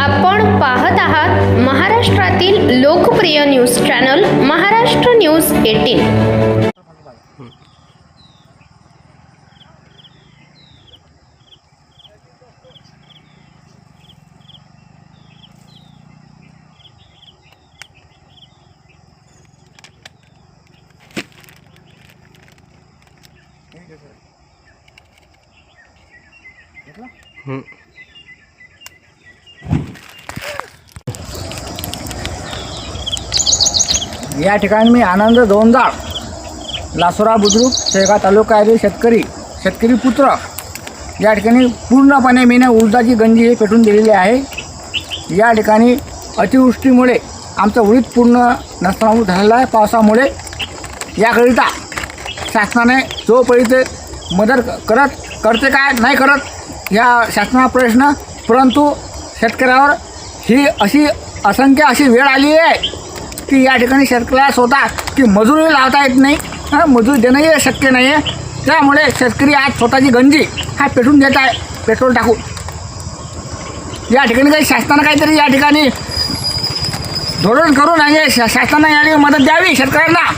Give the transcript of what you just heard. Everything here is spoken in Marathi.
आपण पाहत आहात महाराष्ट्रातील लोकप्रिय news channel Maharashtra news eighteen. या ठिकाणी मी आनंद दोनदाळ लासोरा बुद्रुक शेगा तालुका येथील शेतकरी शेतकरी पुत्र. या ठिकाणी पूर्णपणे मीने उडदाची गंजी हे पेटून दिलेली आहे. या ठिकाणी अतिवृष्टीमुळे आमचं उडीद पूर्ण नसनाभूत झालेलं आहे. पावसामुळे याकरिता शासनाने जोपर्यंत मदत करत करते काय नाही करत या शासना प्रश्न. परंतु शेतकऱ्यावर ही अशी असंख्य अशी वेळ आली आहे की या ठिकाणी शेतकऱ्याला स्वतः की मजुरी लावता येत नाही. मजुरी देणंही शक्य नाही आहे त्यामुळे शेतकरी आज स्वतःची गंजी हा पेटून देत आहे. पेट्रोल टाकून या ठिकाणी काही शासनानं काहीतरी या ठिकाणी धोरण करून आणि शा- शासनानं याची मदत द्यावी शेतकऱ्यांना.